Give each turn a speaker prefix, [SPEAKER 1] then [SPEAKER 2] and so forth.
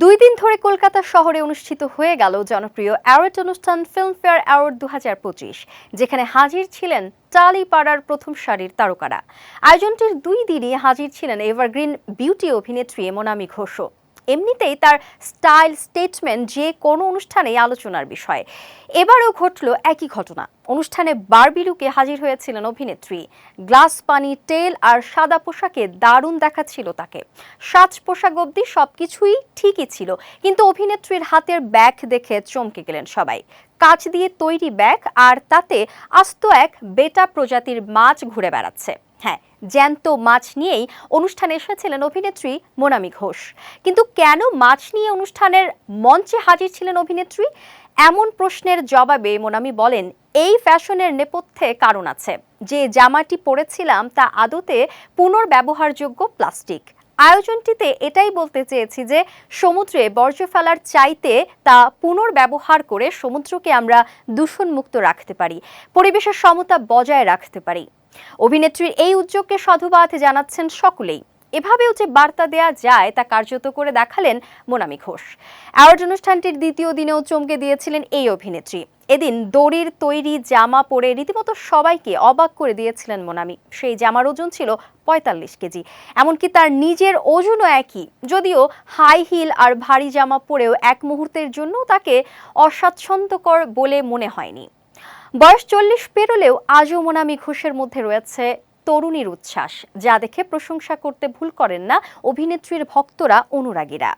[SPEAKER 1] দুই দিন ধরে কলকাতা শহরে অনুষ্ঠিত হয়ে গেল জনপ্রিয় অ্যাওয়ার্ড অনুষ্ঠান ফিল্মফেয়ার অ্যাওয়ার্ড দু হাজার পঁচিশ, যেখানে হাজির ছিলেন টালিপাড়ার প্রথম সারির তারকারা। আয়োজনটির দুই দিনই হাজির ছিলেন এভারগ্রিন বিউটি অভিনেত্রী মোনামি ঘোষও। এমনিতেই তার স্টাইল স্টেটমেন্ট যে কোনো অনুষ্ঠানেই আলোচনার বিষয়। এবারও ঘটল একই ঘটনা। অনুষ্ঠানে বারবি লুকে হাজির হয়েছিলেন অভিনেত্রী। গ্লাস পানি টেল আর সাদা পোশাকে দারুণ দেখাচ্ছিল তাকে। সাজ পোশাক অবধি সবকিছুই ঠিকই ছিল, কিন্তু অভিনেত্রীর হাতের ব্যাগ দেখে চমকে গেলেন সবাই। কাঁচ দিয়ে তৈরি ব্যাগ আর তাতে আস্ত এক বেটা প্রজাতির মাছ ঘুরে বেড়াচ্ছে। হ্যাঁ জ্যান্ত মাছ নিয়েই অনুষ্ঠানে এসেছিলেন অভিনেত্রী মোনামি ঘোষ। কিন্তু কেন মাছ নিয়ে অনুষ্ঠানের মঞ্চে হাজির ছিলেন অভিনেত্রী? এমন প্রশ্নের জবাবে মোনামি বলেন, এই ফ্যাশনের নেপথ্যে কারণ আছে। যে জামাটি পরেছিলাম তা আদতে পুনর্ব্যবহারযোগ্য প্লাস্টিক। আয়োজনটিতে এটাই বলতে চেয়েছি যে সমুদ্রে বর্জ্য ফেলার চাইতে তা পুনর্ব্যবহার করে সমুদ্রকে আমরা দূষণমুক্ত রাখতে পারি, পরিবেশের সমতা বজায় রাখতে পারি। অভিনেত্রীর এই উদ্যোগকে সাধুবাদ জানাচ্ছেন সকলেই। এভাবেও যে বার্তা দেয়া যায় তা কার্যত করে দেখালেন মোনামি ঘোষ। অ্যাওয়ার্ড অনুষ্ঠানটির দ্বিতীয় দিনেও চমকে দিয়েছিলেন এই অভিনেত্রী। এদিন দড়ির তৈরি জামা পরে রীতিমতো সবাইকে অবাক করে দিয়েছিলেন মোনামি। সেই জামার ওজন ছিল পঁয়তাল্লিশ কেজি। এমনকি তার নিজের ওজনও একই। যদিও হাই হিল আর ভারী জামা পরেও এক মুহূর্তের জন্য তাকে অস্বাচ্ছন্দ্যকর বলে মনে হয়নি। বয়স চল্লিশ পেরোলেও আজও মোনামি ঘোষের মধ্যে রয়েছে তরুণীর উচ্ছ্বাস, যা দেখে প্রশংসা করতে ভুল করেন না অভিনেত্রীর ভক্তরা, অনুরাগীরা।